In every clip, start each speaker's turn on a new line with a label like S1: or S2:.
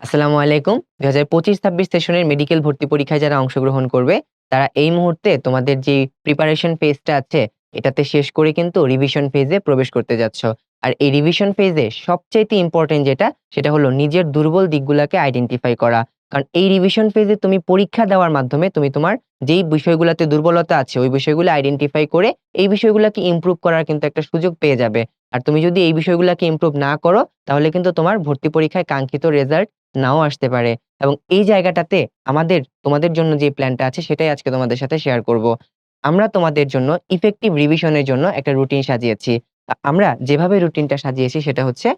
S1: আসসালামু আলাইকুম। ২০২৫-২৬ সেশনের মেডিকেল ভর্তি পরীক্ষায় যারা অংশগ্রহণ করবে, তারা এই মুহূর্তে তোমাদের যে প্রিপারেশন ফেজটা আছে, এটাতে শেষ করে কিন্তু রিভিশন ফেজে প্রবেশ করতে যাচ্ছ। আর এই রিভিশন ফেজে সবচাইতে ইম্পোর্টেন্ট যেটা, সেটা হলো নিজের দুর্বল দিকগুলাকে আইডেন্টিফাই করা। কারণ এই রিভিশন ফেজে তুমি পরীক্ষা দেওয়ার মাধ্যমে তুমি তোমার যেই বিষয়গুলোতে দুর্বলতা আছে, ওই বিষয়গুলো আইডেন্টিফাই করে এই বিষয়গুলোকে ইমপ্রুভ করার কিন্তু একটা সুযোগ পেয়ে যাবে। আর তুমি যদি এই বিষয়গুলোকে ইমপ্রুভ না করো, তাহলে কিন্তু তোমার ভর্তি পরীক্ষায় কাঙ্ক্ষিত রেজাল্ট নাও আসতে পারে। এবং এই জায়গাটাতে আমাদের, তোমাদের জন্য যে প্ল্যানটা আছে, সেটাই আজকে তোমাদের সাথে শেয়ার করব। আমরা তোমাদের জন্য ইফেক্টিভ রিভিশনের জন্য একটা রুটিন সাজিয়েছি। আমরা যেভাবে রুটিনটা সাজিয়েছি, সেটা হচ্ছে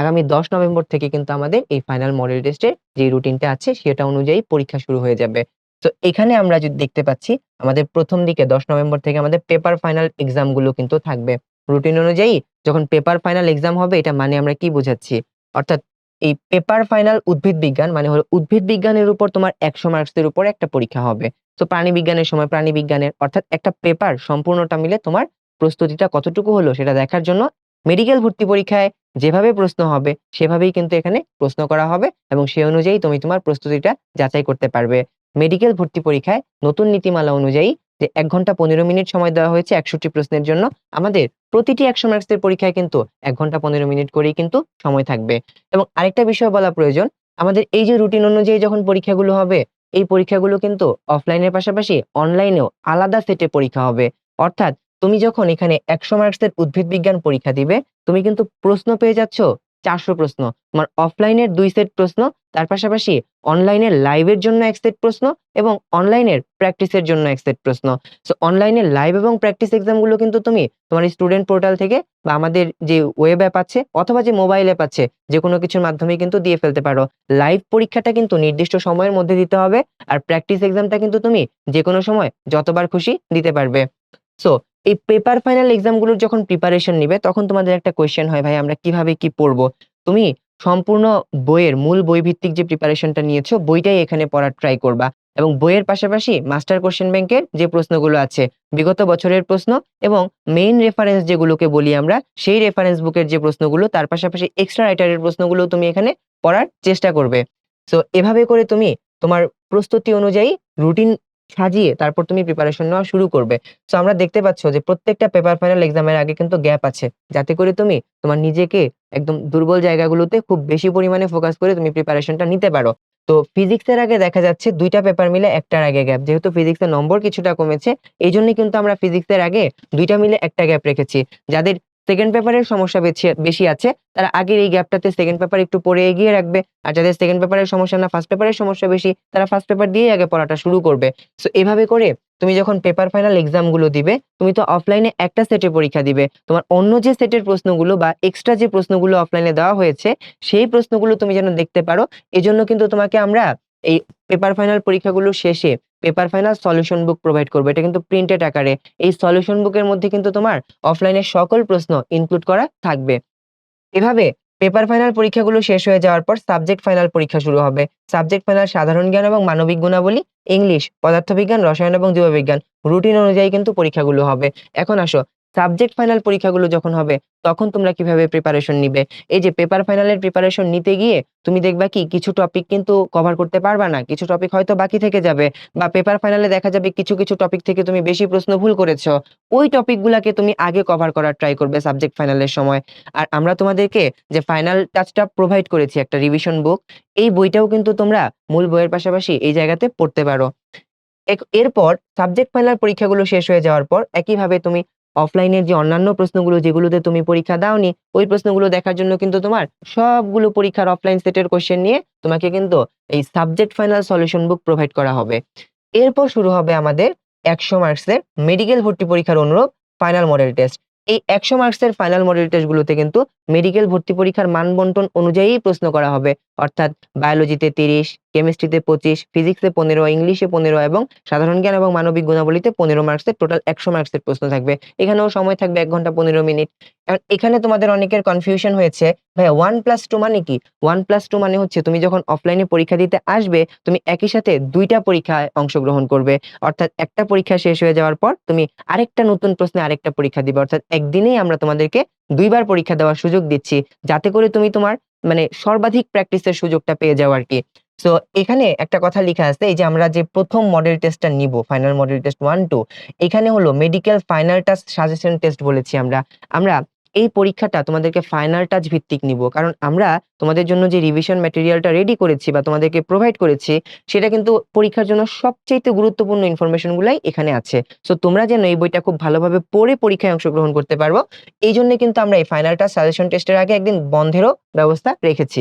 S1: আগামী ১০ নভেম্বর থেকে কিন্তু আমাদের এই ফাইনাল মডেল টেস্টের যে রুটিনটা আছে, সেটা অনুযায়ী পরীক্ষা শুরু হয়ে যাবে। তো এখানে আমরা যদি দেখতে পাচ্ছি, আমাদের প্রথম দিকে ১০ নভেম্বর থেকে আমাদের পেপার ফাইনাল এক্সামগুলো কিন্তু থাকবে। রুটিন অনুযায়ী যখন পেপার ফাইনাল এক্সাম হবে, এটা মানে আমরা কি বোঝাচ্ছি? অর্থাৎ এই পেপার ফাইনাল উদ্ভিদ বিজ্ঞান মানে হলো উদ্ভিদ বিজ্ঞানের উপর তোমার একশো মার্কসের উপর একটা পরীক্ষা হবে। তো প্রাণী বিজ্ঞানের সময় প্রাণী বিজ্ঞানের অর্থাৎ একটা পেপার সম্পূর্ণটা মিলে তোমার প্রস্তুতিটা কতটুকু হলো সেটা দেখার জন্য মেডিকেল ভর্তি পরীক্ষায় যেভাবে প্রশ্ন হবে সেভাবেই কিন্তু এখানে প্রশ্ন করা হবে এবং সে অনুযায়ী তুমি তোমার প্রস্তুতিটা যাচাই করতে পারবে। মেডিকেল ভর্তি পরীক্ষায় নতুন নীতিমালা অনুযায়ী যে ১ ঘণ্টা ১৫ মিনিট সময় দেওয়া হয়েছে ৬১ প্রশ্নের জন্য। আমাদের প্রতিটি ১০০ মার্কস এর পরীক্ষায় কিন্তু ১ ঘণ্টা ১৫ মিনিট করেই কিন্তু সময় থাকবে। এবং আরেকটা বিষয় বলা প্রয়োজন, আমাদের এই যে রুটিন অনুযায়ী যখন পরীক্ষাগুলো হবে, এই পরীক্ষাগুলো কিন্তু অফলাইনের পাশাপাশি অনলাইনেও আলাদা সেটে পরীক্ষা হবে। অর্থাৎ তুমি যখন এখানে একশো মার্কসের উদ্ভিদ বিজ্ঞান পরীক্ষা দিবে, তুমি কিন্তু প্রশ্ন পেয়ে যাচ্ছ ৪০০ প্রশ্ন। তোমার অফলাইনের দুই সেট প্রশ্ন, তার পাশাপাশি অনলাইনের লাইভের জন্য এক সেট প্রশ্ন এবং অনলাইনের প্র্যাকটিসের জন্য এক সেট প্রশ্ন। সো অনলাইনের লাইভ এবং প্র্যাকটিস এক্সামগুলো কিন্তু তুমি তোমার স্টুডেন্ট পোর্টাল থেকে বা আমাদের যে ওয়েব অ্যাপ আছে অথবা যে মোবাইল অ্যাপ আছে, যেকোনো কিছুর মাধ্যমেই কিন্তু দিয়ে ফেলতে পারো। লাইভ পরীক্ষাটা কিন্তু নির্দিষ্ট সময়ের মধ্যে দিতে হবে। আর প্র্যাকটিস এক্সামটা কিন্তু তুমি যেকোনো সময় যতবার খুশি দিতে পারবে। সো এই পেপার ফাইনাল এক্সামগুলোর যখন প্রিপারেশন নিবে তখন তোমাদের একটা কোয়েশ্চেন হয় ভাই আমরা কীভাবে কি পড়ব? তুমি সম্পূর্ণ বইয়ের মূল বই ভিত্তিক যে প্রিপারেশনটা নিয়েছো বইটাই এখানে পড়ার ট্রাই করবা। এবং বইয়ের পাশাপাশি মাস্টার কোয়েশ্চেন ব্যাংকের যে প্রশ্নগুলো আছে, বিগত বছরের প্রশ্ন এবং মেইন রেফারেন্স যেগুলোকে বলি আমরা, সেই রেফারেন্স বুকের যে প্রশ্নগুলো তার পাশাপাশি এক্সট্রা রাইটারের প্রশ্নগুলো তুমি এখানে পড়ার চেষ্টা করবে। সো এভাবে করে তুমি তোমার প্রস্তুতি অনুযায়ী রুটিন সাজিয়ে তারপর তুমি প্রিপারেশন নেওয়া শুরু করবে। সো আমরা দেখতে পাচ্ছ যে প্রত্যেকটা পেপার ফাইনাল এক্সামের আগে কিন্তু গ্যাপ আছে। যাতে করে তুমি তোমার নিজেকে একদম দুর্বল জায়গাগুলোতে খুব বেশি পরিমাণে ফোকাস করে তুমি প্রিপারেশনটা নিতে পারো। তো ফিজিক্সের আগে দেখা যাচ্ছে দুইটা পেপার মিলে একটার আগে গ্যাপ। যেহেতু ফিজিক্সের নম্বর কিছুটা কমেছে, এইজন্যই কিন্তু আমরা ফিজিক্সের আগে দুইটা মিলে একটা গ্যাপ রেখেছি। যাদের সেকেন্ড পেপারের সমস্যা বেশি আছে, তারা আগের এই গ্যাপটাতে সেকেন্ড পেপার একটু পড়ে এগিয়ে রাখবে। আর যাদের সেকেন্ড পেপারের সমস্যা না, ফার্স্ট পেপারের সমস্যা বেশি, তারা ফার্স্ট পেপার দিয়েই আগে পড়াটা শুরু করবে। সো এভাবে করে তুমি যখন পেপার ফাইনাল এক্সামগুলো দিবে, তুমি তো অফলাইনে একটা সেটে পরীক্ষা দিবে। তোমার অন্য যে সেটের প্রশ্নগুলো বা এক্সট্রা যে প্রশ্নগুলো অফলাইনে দেওয়া হয়েছে, সেই প্রশ্নগুলো তুমি যেন দেখতে পারো, এজন্য কিন্তু তোমাকে আমরা এই পেপার ফাইনাল পরীক্ষাগুলো শেষে paper final solution book provide করবে এটা কিন্তু প্রিন্টেড আকারে। এই সলিউশন বুকের মধ্যে কিন্তু তোমার অফলাইনের সকল প্রশ্ন ইনক্লুড করা থাকবে। এভাবে পেপার ফাইনাল পরীক্ষাগুলো শেষ হয়ে যাওয়ার পর সাবজেক্ট ফাইনাল পরীক্ষা শুরু হবে। সাবজেক্ট ফাইনাল সাধারণ জ্ঞান এবং মানবিক গুণাবলী, ইংলিশ, পদার্থবিজ্ঞান, রসায়ন এবং জীববিজ্ঞান। রুটিন অনুযায়ী কিন্তু পরীক্ষাগুলো হবে। এখন আসো সাবজেক্ট ফাইনাল পরীক্ষাগুলো যখন হবে, তখন তোমরা কীভাবে প্রিপারেশন নিবে? এই যে পেপার ফাইনালের প্রিপারেশন নিতে গিয়ে তুমি দেখবা কি কিছু টপিক কিন্তু কভার করতে পারবা না। কিছু টপিক হয়তো বাকি থেকে যাবে বা পেপার ফাইনালে দেখা যাবে কিছু, কিছু টপিক থেকে তুমি বেশি প্রশ্ন ভুল করেছ। ওই টপিক গুলাকে তুমি আগে কভার করার ট্রাই করবে সাবজেক্ট ফাইনালের সময়। আর আমরা তোমাদেরকে যে ফাইনাল টাচটা প্রোভাইড করেছি একটা রিভিশন বুক, এই বইটাও কিন্তু তোমরা মূল বইয়ের পাশাপাশি এই জায়গাতে পড়তে পারো। এরপর সাবজেক্ট ফাইনাল পরীক্ষাগুলো শেষ হয়ে যাওয়ার পর একইভাবে তুমি অফলাইনের যে অন্যান্য প্রশ্নগুলো যেগুলোতে তুমি পরীক্ষা দাওনি, ওই প্রশ্নগুলো দেখার জন্য কিন্তু তোমার সবগুলো পরীক্ষার অফলাইন সেটের কোয়েশ্চেন নিয়ে তোমাকে কিন্তু এই subject final solution book provide করা হবে। এরপর শুরু হবে আমাদের ১০০ মার্কসের মেডিকেল ভর্তি পরীক্ষার অনুরূপ ফাইনাল মডেল টেস্ট। এই ১০০ মার্কসের ফাইনাল মডেল টেস্ট গুলোতে কিন্তু মেডিকেল ভর্তি পরীক্ষার মান বন্টন অনুযায়ীই প্রশ্ন করা হবে। অর্থাৎ বায়োলজিতে ৩০, কেমিস্ট্রিতে ২৫, ফিজিক্সে ১৫, ইংলিশে ১৫ এবং সাধারণ জ্ঞান এবং মানবিক গুণাবলীতে ১৫ মার্কসের টোটাল ১০০ মার্কসের প্রশ্ন থাকবে। এখানেও সময় থাকবে এক ঘণ্টা ১৫ মিনিট। এখন তোমাদের অনেকের কনফিউশন হয়েছে, ভাইয়া 1+2 মানে কি? 1+2 মানে হচ্ছে তুমি যখন অফলাইনে পরীক্ষা দিতে আসবে, তুমি একই সাথে দুইটা পরীক্ষায় অংশগ্রহণ করবে। অর্থাৎ একটা পরীক্ষা শেষ হয়ে যাওয়ার পর তুমি আরেকটা নতুন প্রশ্নে আরেকটা পরীক্ষা দিবে। অর্থাৎ একদিনেই আমরা তোমাদেরকে দুইবার পরীক্ষা দেওয়ার সুযোগ দিচ্ছি। যাতে করে তুমি তোমার মানে সর্বাধিক প্র্যাকটিসের সুযোগটা পেয়ে যাও আরকি। সো এখানে একটা কথা লেখা আছে এই যে আমরা যে প্রথম মডেল টেস্টটা নিব ফাইনাল মডেল টেস্ট 1, 2 এখানে হলো medical final touch suggestion test বলেছি আমরা। আমরা এই পরীক্ষাটা তোমাদেরকে ফাইনাল টাচ ভিত্তিক নিবো। কারণ আমরা তোমাদের জন্য যে রিভিশন ম্যাটেরিয়ালটা রেডি করেছি বা তোমাদেরকে প্রোভাইড করেছি, সেটা কিন্তু পরীক্ষার জন্য সবচাইতে গুরুত্বপূর্ণ ইনফরমেশন গুলাই এখানে আছে। সো তোমরা যেন এই বইটা খুব ভালোভাবে পড়ে পরীক্ষায় অংশগ্রহণ করতে পারব এই এইজন্য কিন্তু আমরা এই ফাইনাল টাচ সাজেশন টেস্টের আগে একদিন বন্ধেরও ব্যবস্থা রেখেছি।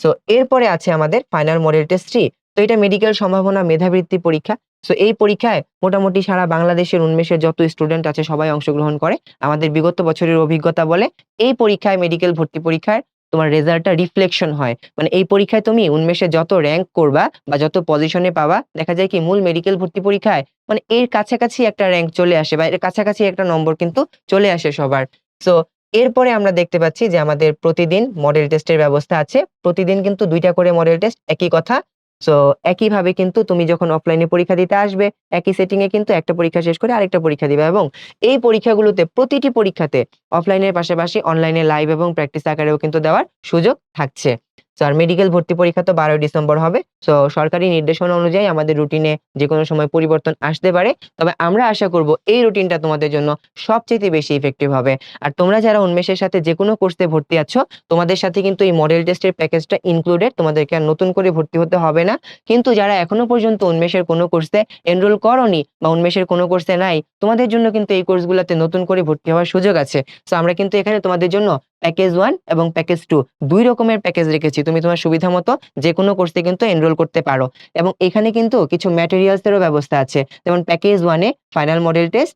S1: সো এরপরে আছে আমাদের ফাইনাল মডেল টেস্ট 3 তো, এটা মেডিকেল সম্ভাবনা মেধাবৃত্তি পরীক্ষা। সো এই পরীক্ষায় মোটামুটি সারা বাংলাদেশের উন্মেষের যত স্টুডেন্ট আছে, সবাই অংশগ্রহণ করে। আমাদের বিগত বছরের অভিজ্ঞতা বলে, এই পরীক্ষায় মেডিকেল ভর্তি পরীক্ষায় তোমার রেজাল্টটা রিফ্লেকশন হয়। মানে এই পরীক্ষায় তুমি উন্মেষে যত র্যাঙ্ক করবা বা যত পজিশনে পাবা, দেখা যায় কি মূল মেডিকেল ভর্তি পরীক্ষায় মানে এর কাছাকাছি একটা র্যাঙ্ক চলে আসে বা এর কাছাকাছি একটা নম্বর কিন্তু চলে আসে সবার। সো এরপরে আমরা দেখতে পাচ্ছি যে আমাদের প্রতিদিন মডেল টেস্টের ব্যবস্থা আছে। প্রতিদিন কিন্তু দুইটা করে মডেল টেস্ট একই কথা। সো একইভাবে কিন্তু তুমি যখন অফলাইনে পরীক্ষা দিতে আসবে, একই সেটিং এ কিন্তু একটা পরীক্ষা শেষ করে আরেকটা পরীক্ষা দিবে এবং এই পরীক্ষাগুলোতে প্রতিটি পরীক্ষাতে অফলাইনের পাশাপাশি অনলাইনে লাইভ এবং প্র্যাকটিস আকারেও কিন্তু দেওয়ার সুযোগ থাকছে। সো আর মেডিকেল ভর্তি পরীক্ষা তো ১২ ডিসেম্বর হবে। সো সরকারি নির্দেশনা অনুযায়ী আমাদের রুটিনে যেকোনো সময় পরিবর্তন আসতে পারে। তবে আমরা আশা করব এই রুটিনটা তোমাদের জন্য সবচেয়ে বেশি ইফেক্টিভ হবে। আর তোমরা যারা উন্মেষের সাথে যেকোনো কোর্সে ভর্তি আছো, তোমাদের সাথে কিন্তু এই মডেল টেস্টের প্যাকেজটা ইনক্লুডেড তোমাদেরকে আর নতুন করে ভর্তি হতে হবে না। কিন্তু যারা এখনও পর্যন্ত উন্মেষের কোনো কোর্সে এনরোল করনি বা উন্মেষের কোনো কোর্সে নাই, তোমাদের জন্য কিন্তু এই কোর্সগুলাতে নতুন করে ভর্তি হওয়ার সুযোগ আছে। সো আমরা কিন্তু এখানে তোমাদের জন্য প্যাকেজ ওয়ান এবং প্যাকেজ 2 ২ রকমের প্যাকেজ রেখেছি। তুমি তোমার সুবিধা মতো যেকোনো কোর্সে কিন্তু এনরোল করতে পারো। এবং এখানে কিন্তু কিছু ম্যাটেরিয়ালস এরও ব্যবস্থা আছে। যেমন প্যাকেজ ওয়ানে ফাইনাল মডেল টেস্ট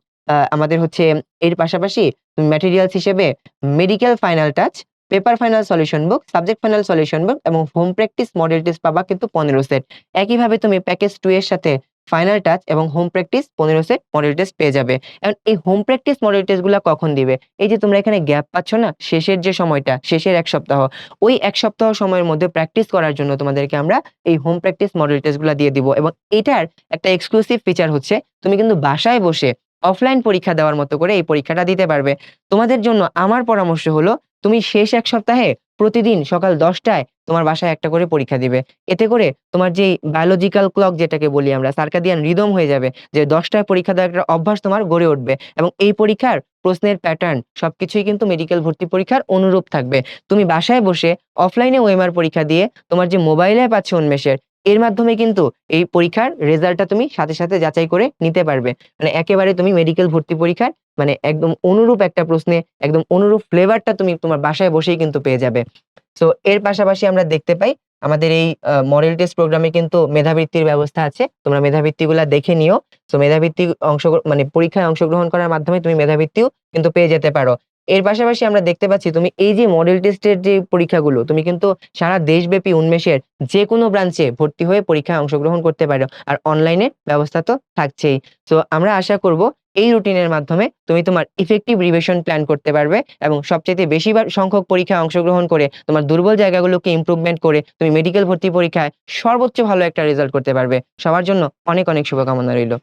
S1: আমাদের হচ্ছে এর পাশাপাশি তুমি ম্যাটেরিয়ালস হিসেবে medical final touch, paper final solution book, subject final solution book এবং হোম প্র্যাকটিস মডেল টেস্ট পাবা কিন্তু ১৫ সেট। একইভাবে তুমি প্যাকেজ টু এর সাথে ফাইনাল টাচ এবং home practice ১৫ set model test পেয়ে যাবে। এখন এই হোম প্র্যাকটিস মডেল টেস্টগুলা কখন দিবে? এই যে তোমরা এখানে গ্যাপ পাচ্ছ না? শেষের যে সময়টা, শেষের এক সপ্তাহ। ওই এক সপ্তাহ সময়ের মধ্যে প্র্যাকটিস করার জন্য তোমাদেরকে আমরা এই হোম প্র্যাকটিস মডেল টেস্টগুলা দিয়ে দিব এবং এটার একটা এক্সক্লুসিভ ফিচার হচ্ছে তুমি কিন্তু বাসায় বসে অফলাইন পরীক্ষা দেওয়ার মতো করে এই পরীক্ষাটা দিতে পারবে। তোমাদের জন্য আমার পরামর্শ হলো তুমি শেষ এক সপ্তাহে প্রতিদিন সকাল দশটায় তোমার বাসায় একটা করে পরীক্ষা দিবে। এতে করে তোমার যে বায়োলজিক্যাল ক্লক যেটাকে বলি আমরা সার্কাদিয়ান রিদম হয়ে যাবে, যে দশটায় পরীক্ষা দেওয়ার একটা অভ্যাস তোমার গড়ে উঠবে এবং এই পরীক্ষার প্রশ্নের প্যাটার্ন সবকিছুই কিন্তু মেডিকেল ভর্তি পরীক্ষার অনুরূপ থাকবে। তুমি বাসায় বসে অফলাইনে ওএমআর পরীক্ষা দিয়ে তোমার যে মোবাইল আছে উন্মেষের এর মাধ্যমে কিন্তু এই পরীক্ষার রেজাল্টটা তুমি সাথে, সাথে যাচাই করে নিতে পারবে। মানে একেবারে তুমি মেডিকেল ভর্তি পরীক্ষার মানে একদম অনুরূপ একটা প্রশ্নে একদম অনুরূপ ফ্লেভারটা তুমি তোমার বাসায় বসেই কিন্তু পেয়ে যাবে। সো এর পাশাপাশি আমরা দেখতে পাই আমাদের এই মডেল টেস্ট প্রোগ্রামে কিন্তু মেধাবৃত্তির ব্যবস্থা আছে। তোমরা মেধাবৃত্তিগুলা দেখে নিও। তো মেধাবৃত্তি অংশগ্র মানে পরীক্ষায় অংশগ্রহণ করার মাধ্যমে তুমি মেধাবৃত্তিও কিন্তু পেয়ে যেতে পারো। এর পাশাপাশি আমরা দেখতে পাচ্ছি তুমি এই যে মডেল টেস্টের যে পরীক্ষাগুলো তুমি কিন্তু সারা দেশব্যাপী উন্মেষের যেকোনো ব্রাঞ্চে ভর্তি হয়ে পরীক্ষায় অংশগ্রহণ করতে পারো। আর অনলাইনে ব্যবস্থা তো থাকছেই। তো আমরা আশা করব এই রুটিনের মাধ্যমে তুমি তোমার ইফেক্টিভ রিভিশন প্ল্যান করতে পারবে এবং সবচেয়ে বেশিবার সংখ্যক পরীক্ষায় অংশগ্রহণ করে তোমার দুর্বল জায়গাগুলোকে ইমপ্রুভমেন্ট করে তুমি মেডিকেল ভর্তি পরীক্ষায় সর্বোচ্চ ভালো একটা রেজাল্ট করতে পারবে। সবার জন্য অনেক, অনেক শুভকামনা রইল।